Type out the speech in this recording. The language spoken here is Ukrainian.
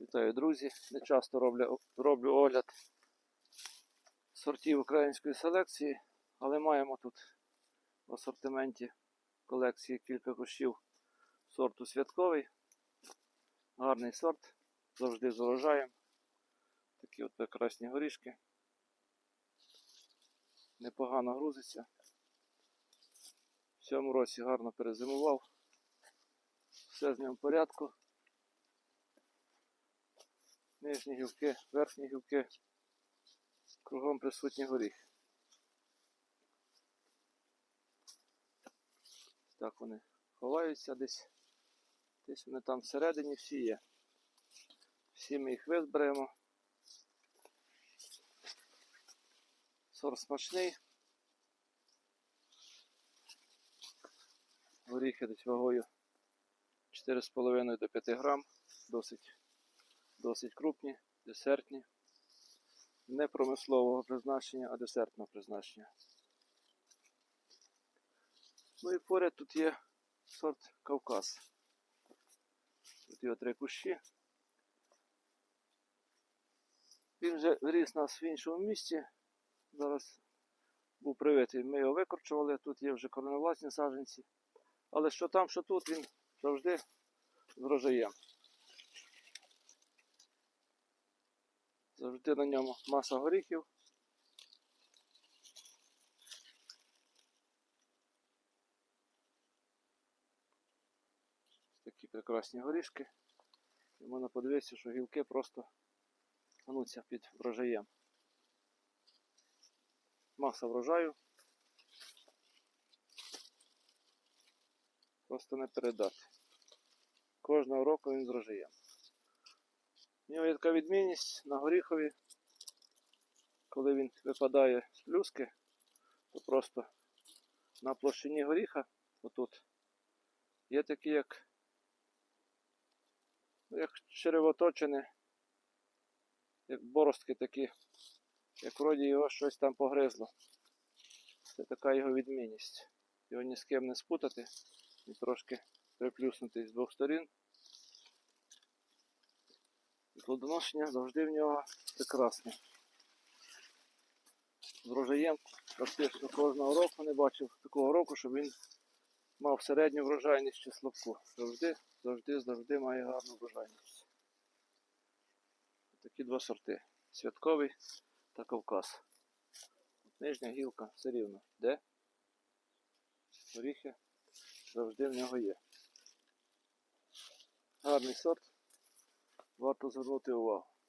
Вітаю, друзі! Не часто роблю, роблю огляд сортів української селекції, але маємо тут в асортименті колекції кілька кущів сорту святковий. Гарний сорт, завжди з урожаєм. Такі от прекрасні горішки. Непогано грузиться. В цьому році гарно перезимував. Все з ним в порядку. Нижні гілки, верхні гілки, кругом присутні горіхи. Так вони ховаються десь. Десь вони там всередині всі є. Всі ми їх визберемо. Сорт смачний. Горіхи десь вагою 4,5 до 5 грам. Досить досить крупні, десертні. Не промислового призначення, а десертного призначення. Ну і поряд тут є сорт Кавказ. Тут його три кущі. Він вже виріс у нас в іншому місці. Зараз був привитий. Ми його викорчували, тут є вже корневласні саджанці. Але що там, що тут, він завжди з врожаєм. Завжди на ньому маса горіхів. Такі прекрасні горішки. І можна подивитися, що гілки просто гнуться під врожаєм. Маса врожаю. Просто не передати. Кожного року він з врожаєм. У нього є така відмінність на горіхові, коли він випадає з плюски, то просто на площині горіха, отут, є такі як, ну, як черевоточини, як боростки такі, як вроді його щось там погризло. Це така його відмінність. Його ні з ким не спутати, він трошки приплюснутий з двох сторін. Плодоношення завжди в нього прекрасне. Врожаєм практично кожного року не бачив такого року, щоб він мав середню врожайність чи слабку. Завжди, завжди, завжди має гарну врожайність. Такі два сорти. Святковий та Кавказ. Нижня гілка все рівно. Де? Горіхи завжди в нього є. Гарний сорт Warto złoty łow.